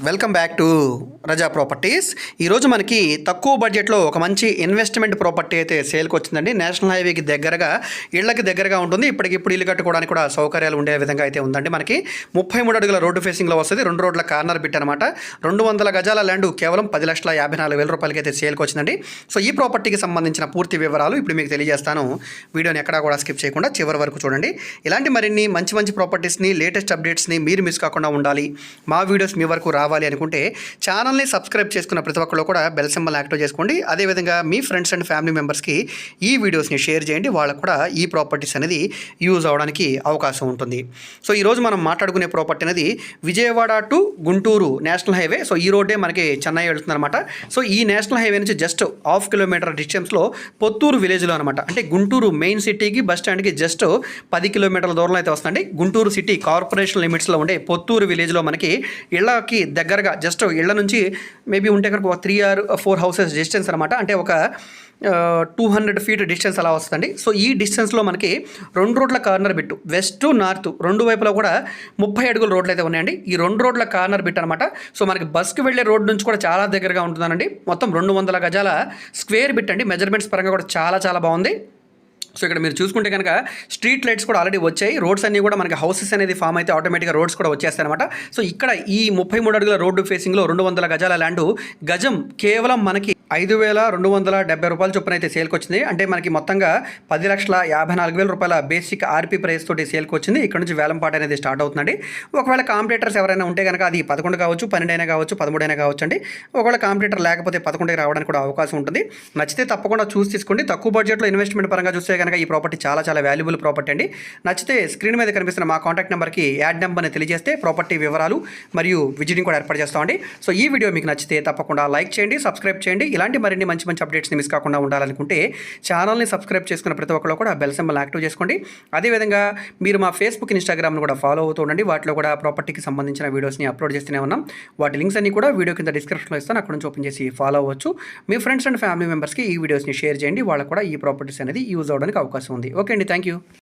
Welcome back to Raza properties ఈరోజు మనకి తక్కువ బడ్జెట్లో ఒక మంచి ఇన్వెస్ట్మెంట్ ప్రాపర్టీ అయితే సేల్కి వచ్చిందండి. నేషనల్ హైవేకి దగ్గరగా ఇళ్ళకి దగ్గరగా ఉంటుంది. ఇప్పటికిప్పుడు ఇల్లు కట్టుకోవడానికి కూడా సౌకర్యాలు ఉండే విధంగా అయితే ఉందండి మనకి. ముప్పై మూడు అడుగుల రోడ్డు ఫేసింగ్లో వస్తుంది. రెండు రోడ్ల కార్నర్ బిట్ అనమాట రెండు వందల గజాల ల్యాండ్ కేవలం పది లక్షల యాభై నాలుగు వేల రూపాయలకి అయితే సేల్కి వచ్చిందండి. సో ఈ ప్రాపర్టీకి సంబంధించిన పూర్తి వివరాలు ఇప్పుడు మీకు తెలియజేస్తాను. వీడియోని ఎక్కడా కూడా స్కిప్ చేయకుండా చివరి వరకు చూడండి. ఇలాంటి మరిన్ని మంచి మంచి ప్రాపర్టీస్ని లేటెస్ట్ అప్డేట్స్ని మీరు మిస్ కాకుండా ఉండాలి. మా వీడియోస్ మీ వరకు రావాలి అనుకుంటే ఛానల్ని సబ్స్క్రైబ్ చేసుకున్న ప్రతి ఒక్కరు కూడా బెల్ సింబల్ యాక్టివ్ చేసుకోండి. అదేవిధంగా మీ ఫ్రెండ్స్ అండ్ ఫ్యామిలీ మెంబర్స్కి ఈ వీడియోస్ని షేర్ చేయండి. వాళ్ళకు కూడా ఈ ప్రాపర్టీస్ అనేది యూజ్ అవడానికి అవకాశం ఉంటుంది. సో ఈరోజు మనం మాట్లాడుకునే ప్రాపర్టీ అనేది Vijayawada to Guntur national highway. So ఈ రోడ్డే మనకి చెన్నై వెళ్తుంది అనమాట సో ఈ నేషనల్ హైవే నుంచి జస్ట్ హాఫ్ కిలోమీటర్ డిస్టెన్స్లో పొత్తూరు విలేజ్లో అనమాట అంటే గుంటూరు మెయిన్ సిటీకి బస్ స్టాండ్కి జస్ట్ పది కిలోమీటర్ల దూరంలో అయితే వస్తుందండి. గుంటూరు సిటీ కార్పొరేషన్ లిమిట్స్లో ఉండే పొత్తూరు విలేజ్లో మనకి ఇళ్ళకి దగ్గరగా జస్ట్ ఇళ్ళ నుంచి మేబీ ఉంటే కనుక ఒక three or four houses distance అనమాట అంటే ఒక టూ హండ్రెడ్ ఫీట్ డిస్టెన్స్ అలా వస్తుంది సో ఈ డిస్టెన్స్లో మనకి రెండు రోడ్ల కార్నర్ బిట్టు వెస్ట్ నార్త్ రెండు వైపులా కూడా ముప్పై అడుగుల రోడ్లు అయితే ఉన్నాయండి. ఈ రెండు రోడ్ల కార్నర్ బిట్ అనమాట సో మనకి బస్కి వెళ్ళే రోడ్ నుంచి కూడా చాలా దగ్గరగా ఉంటుందండి మొత్తం రెండు వందల గజాల స్క్వేర్ బిట్ అండి. మెజర్మెంట్స్ పరంగా కూడా చాలా చాలా బాగుంది. సో ఇక్కడ మీరు చూసుకుంటే కనుక స్ట్రీట్ లైట్స్ కూడా ఆల్రెడీ వచ్చాయి. రోడ్స్ అన్నీ కూడా మనకి హౌసెస్ అనేది ఫామ్ అయితే ఆటోమేటిక్గా రోడ్స్ కూడా వచ్చేస్తాయి అనమాట సో ఇక్కడ ఈ ముప్పై మూడు అడుగుల రోడ్డు ఫేసింగ్లో రెండు వందల గజాల ల్యాండ్ గజం కేవలం మనకి ఐదు వేల రెండు వందల డెబ్బై రూపాయల చొప్పున అయితే సేల్కి వచ్చింది. అంటే మనకి మొత్తంగా పది లక్షల యాభై నాలుగు వేల రూపాయల బేసిక్ ఆర్పీ ప్రైస్ తోటి సేల్కి వచ్చింది. ఇక్కడ నుంచి వేలంపాట అనేది స్టార్ట్ అవుతుందండి. ఒకవేళ కాంపిటేటర్స్ ఎవరైనా ఉంటే కనుక అది పదకొండు కావచ్చు పన్నెండు అయినా కావచ్చు పదమూడు అయినా కావచ్చు అండి. ఒకవేళ కాంపిటేటర్ లేకపోతే పదకొండుకి రావడానికి కూడా అవకాశం ఉంటుంది. నచ్చితే తప్పకుండా చూసి తీసుకోండి. తక్కువ బడ్జెట్లో ఇన్వెస్ట్మెంట్ పరంగా చూస్తే కనుక ఈ ప్రాపర్టీ చాలా చాలా వాల్యుబుల్ ప్రాపర్టీ అండి. నచ్చితే స్క్రీన్ మీద కనిపిస్తున్న మా కాంటాక్ట్ నెంబర్కి యాడ్ నెంబర్ని తెలియజేస్తే ప్రాపర్టీ వివరాలు మరియు విజిటింగ్ కూడా ఏర్పాటు చేస్తామండి సో ఈ వీడియో మీకు నచ్చితే తప్పకుండా లైక్ చేయండి సబ్స్క్రైబ్ చేయండి. ఇలాంటి మరిన్ని మంచి మంచి అప్డేట్స్ని మిస్ కాకుండా ఉండాలనుకుంటే ఛానల్ని సబ్స్క్రైబ్ చేసుకున్న ప్రతి ఒక్కరు కూడా బెల్ సింబల్ యాక్టివ్ చేసుకోండి. అదేవిధంగా మీరు మా ఫేస్బుక్ ఇన్స్టాగ్రామ్ను కూడా ఫాలో అవుతూ ఉండండి. వాటిలో కూడా ప్రాపర్టీకి సంబంధించిన వీడియోస్ని అప్లోడ్ చేస్తూనే ఉన్నాం. వాటి లింక్స్ అన్ని కూడా వీడియో కింద డిస్క్రిప్షన్లో ఇస్తాను. అక్కడ నుంచి ఓపెన్ చేసి ఫాలో అవ్వచ్చు. మీ ఫ్రెండ్స్ అండ్ ఫ్యామిలీ మెంబర్స్కి ఈ వీడియోస్ని షేర్ చేయండి. వాళ్ళకు కూడా ఈ ప్రాపర్టీస్ అనేది యూజ్ అవడానికి అవకాశం ఉంది. ఓకే అండి. Thank you